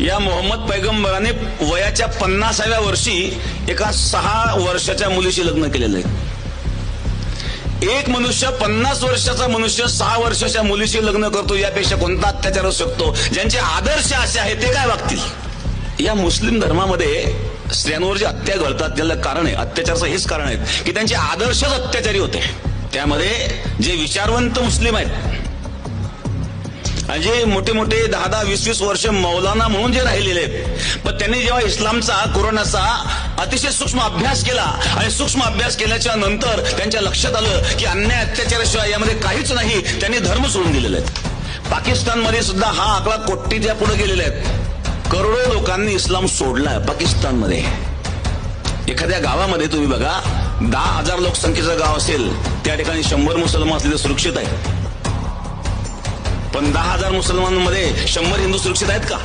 या मोहम्मद पैगंबराने वयाच्या पन्नासाव्या वर्षी एका सहा वर्षाच्या मुलीशी लग्न केलेलं आहे. एक मनुष्य पन्नास वर्षाचा मनुष्य सहा वर्षाच्या मुलीशी लग्न करतो यापेक्षा कोणता अत्याचार असू शकतो? ज्यांचे आदर्श असे आहेत ते काय वागतील? या मुस्लिम धर्मामध्ये स्त्रियांवर जे हत्या घडतात त्याला कारण आहे. अत्याचाराचं हेच कारण आहे की त्यांचे आदर्शच अत्याचारी होते. त्यामध्ये जे विचारवंत मुस्लिम आहेत जे मोठे मोठे दहा दहा वीस वीस वर्ष मौलाना म्हणून जे राहिलेले आहेत. पण त्यांनी जेव्हा इस्लामचा कोरोनाचा अतिशय सूक्ष्म अभ्यास केला आणि सूक्ष्म अभ्यास केल्याच्यानंतर त्यांच्या लक्षात आलं की अन्याय अत्याचाराशिवाय यामध्ये काहीच नाही त्यांनी धर्म सोडून दिलेले आहेत. पाकिस्तानमध्ये सुद्धा हा आकडा कोट्टीच्या पुढे गेलेला आहेत. करोडो लोकांनी इस्लाम सोडलाय पाकिस्तानमध्ये. एखाद्या गावामध्ये तुम्ही बघा दहा हजार लोकसंख्येचं गाव असेल त्या ठिकाणी शंभर मुसलमान असले तर सुरक्षित आहे. पण दहा हजार मुसलमानांमध्ये शंभर हिंदू सुरक्षित आहेत का?